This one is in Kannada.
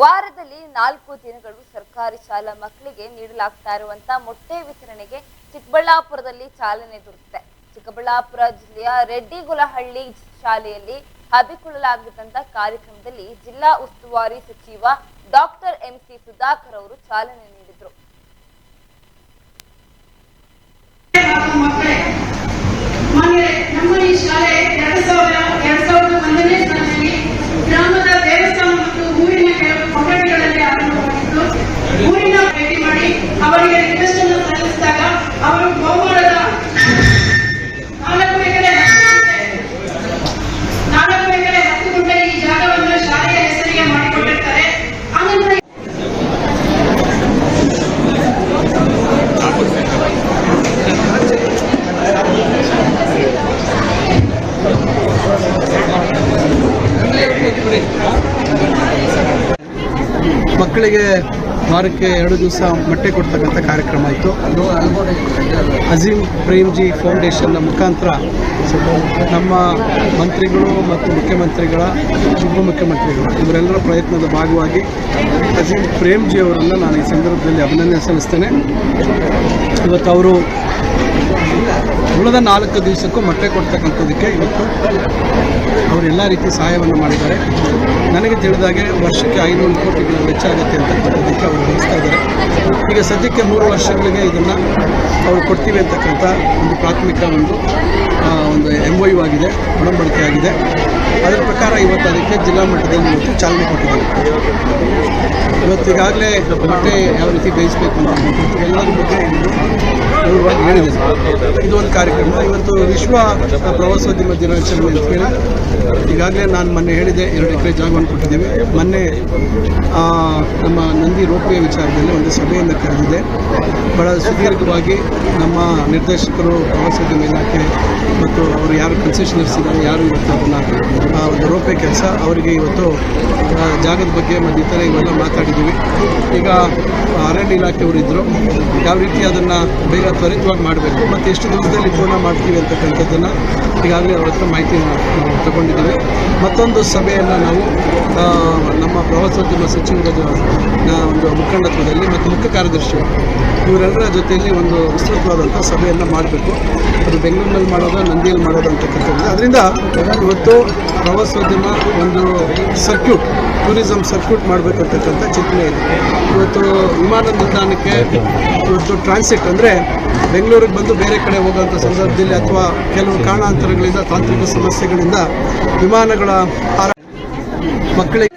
ವಾರದಲ್ಲಿ ನಾಲ್ಕು ದಿನಗಳು ಸರ್ಕಾರಿ ಶಾಲಾ ಮಕ್ಕಳಿಗೆ ನೀಡಲಾಗ್ತಾ ಇರುವಂತ ಮೊಟ್ಟೆ ವಿತರಣೆಗೆ ಚಿಕ್ಕಬಳ್ಳಾಪುರದಲ್ಲಿ ಚಾಲನೆ ದೊರೆತಿದೆ. ಚಿಕ್ಕಬಳ್ಳಾಪುರ ಜಿಲ್ಲೆಯ ರೆಡ್ಡಿಗುಲಹಳ್ಳಿ ಶಾಲೆಯಲ್ಲಿ ಹಮ್ಮಿಕೊಳ್ಳಲಾಗಿದ್ದಂತ ಕಾರ್ಯಕ್ರಮದಲ್ಲಿ ಜಿಲ್ಲಾ ಉಸ್ತುವಾರಿ ಸಚಿವ ಡಾಕ್ಟರ್ ಎಂ ಸಿ ಸುಧಾಕರ್ ಅವರು ಚಾಲನೆ ನೀಡಿದ್ರು. ಮಕ್ಕಳಿಗೆ ವಾರಕ್ಕೆ ಎರಡು ದಿವಸ ಮೊಟ್ಟೆ ಕೊಡ್ತಕ್ಕಂಥ ಕಾರ್ಯಕ್ರಮ ಇತ್ತು. ಅಜೀಂ ಪ್ರೇಮ್ಜಿ ಫೌಂಡೇಶನ್ನ ಮುಖಾಂತರ ನಮ್ಮ ಮಂತ್ರಿಗಳು ಮತ್ತು ಮುಖ್ಯಮಂತ್ರಿಗಳ ಉಪಮುಖ್ಯಮಂತ್ರಿಗಳು ಇವರೆಲ್ಲರ ಪ್ರಯತ್ನದ ಭಾಗವಾಗಿ ಅಜೀಂ ಪ್ರೇಮ್ಜಿ ಅವರನ್ನು ನಾನು ಈ ಸಂದರ್ಭದಲ್ಲಿ ಅಭಿನಂದನೆ ಸಲ್ಲಿಸ್ತೇನೆ. ಇವತ್ತು ಅವರು ಉಳಿದ ನಾಲ್ಕು ದಿವಸಕ್ಕೂ ಮೊಟ್ಟೆ ಕೊಡ್ತಕ್ಕಂಥದ್ದಕ್ಕೆ ಇವತ್ತು ಅವರು ಎಲ್ಲ ರೀತಿ ಸಹಾಯವನ್ನು ಮಾಡಿದ್ದಾರೆ. ನನಗೆ ತಿಳಿದಾಗೆ ವರ್ಷಕ್ಕೆ ಐನೂರು ಕೋಟಿಗಳ ವೆಚ್ಚ ಆಗುತ್ತೆ ಅಂತಕ್ಕಂಥದ್ದಕ್ಕೆ ಅವರು ವಹಿಸ್ತಾ ಇದ್ದಾರೆ. ಈಗ ಸದ್ಯಕ್ಕೆ ಮೂರು ವರ್ಷಗಳಿಗೆ ಇದನ್ನು ಅವರು ಕೊಡ್ತೀವಿ ಅಂತಕ್ಕಂಥ ಒಂದು ಪ್ರಾಥಮಿಕ ಒಂದು ಒಂದು ಎಂ ಒ ಆಗಿದೆ, ಒಡಂಬಡಿಕೆ ಆಗಿದೆ. ಅದರ ಪ್ರಕಾರ ಇವತ್ತು ಅದಕ್ಕೆ ಜಿಲ್ಲಾ ಮಟ್ಟದಲ್ಲಿ ಇವತ್ತು ಚಾಲನೆ ಕೊಟ್ಟಿದ್ದಾರೆ. ಇವತ್ತು ಈಗಾಗಲೇ ಬಟ್ಟೆ ಯಾವ ರೀತಿ ಬೇಯಿಸಬೇಕು ಅಂತ ಎಲ್ಲರ ಬಗ್ಗೆ ಹೇಳಿದೆ ಇದೊಂದು ಕಾರ್ಯಕ್ರಮ. ಇವತ್ತು ವಿಶ್ವ ಪ್ರವಾಸೋದ್ಯಮ ದಿನಾಚರಣೆ ಅಂತ ಹೇಳಿ ಈಗಾಗಲೇ ನಾನು ಮೊನ್ನೆ ಹೇಳಿದೆ ಎರಡು ಎಕರೆ ಜಾಗವನ್ನು ಕೊಟ್ಟಿದ್ದೀವಿ ಮೊನ್ನೆ ನಮ್ಮ ನಂದಿ ರೋಪ್ವೇ ವಿಚಾರದಲ್ಲಿ ಒಂದು ಸಭೆಯನ್ನು ಕರೆದಿದೆ ಬಹಳ ಸುದೀರ್ಘವಾಗಿ ನಮ್ಮ ನಿರ್ದೇಶಕರು, ಪ್ರವಾಸೋದ್ಯಮ ಇಲಾಖೆ ಮತ್ತು ಅವರು ಯಾರು ಕನ್ಸೆಷನರ್ಸ್ ಇದ್ದಾರೆ, ಯಾರು ಇವತ್ತು ಅದನ್ನು ಒಂದು ರೋಪೆ ಕೆಲಸ, ಅವರಿಗೆ ಇವತ್ತು ಜಾಗದ ಬಗ್ಗೆ ಮತ್ತು ಇತರ ಇವೆಲ್ಲ ಮಾತಾಡಿದ್ದೀವಿ. ಈಗ ಅರಣ್ಯ ಇಲಾಖೆಯವರು ಇದ್ದರು ಯಾವ ರೀತಿ ಅದನ್ನು ಬೇಗ ತ್ವರಿತವಾಗಿ ಮಾಡಬೇಕು ಮತ್ತು ಎಷ್ಟು ದಿವಸದಲ್ಲಿ ಪೂರ್ಣ ಮಾಡ್ತೀವಿ ಅಂತಕ್ಕಂಥದ್ದನ್ನು ಈಗಾಗಲೇ ಅವ್ರ ಹತ್ರ ನಾವು ತಗೊಂಡಿದ್ದೀವಿ. ಮತ್ತೊಂದು ಸಭೆಯನ್ನು ನಾವು ನಮ್ಮ ಪ್ರವಾಸೋದ್ಯಮ ಸಚಿವರ ಒಂದು ಮುಖಂಡತ್ವದಲ್ಲಿ ಮತ್ತು ಮುಖ್ಯ ಕಾರ್ಯದರ್ಶಿ. ಇವರೆಲ್ಲರ ಜೊತೆಯಲ್ಲಿ ಒಂದು ವಿಸ್ತೃತವಾದಂಥ ಸಭೆಯನ್ನು ಮಾಡಬೇಕು. ಅದು ಬೆಂಗಳೂರಿನಲ್ಲಿ ಮಾಡೋದು, ನಂದಿಯಲ್ಲಿ ಮಾಡೋದು ಅಂತಕ್ಕಂಥದ್ದು ಅದರಿಂದ ಇವತ್ತು ಪ್ರವಾಸೋದ್ಯಮ ಒಂದು ಸರ್ಕ್ಯೂಟ್, ಟೂರಿಸಂ ಸರ್ಕ್ಯೂಟ್ ಮಾಡಬೇಕಂತಕ್ಕಂಥ ಚಿಂತನೆ ಇದೆ. ಇವತ್ತು ವಿಮಾನ ನಿಲ್ದಾಣಕ್ಕೆ ಇವತ್ತು ಟ್ರಾನ್ಸಿಟ್ ಅಂದರೆ ಬೆಂಗಳೂರಿಗೆ ಬಂದು ಬೇರೆ ಕಡೆ ಹೋಗುವಂಥ ಸಂದರ್ಭದಲ್ಲಿ ಅಥವಾ ಕೆಲವು ಕಾರಣಾಂತರಗಳಿಂದ ತಾಂತ್ರಿಕ ಸಮಸ್ಯೆಗಳಿಂದ ವಿಮಾನಗಳ மக்களை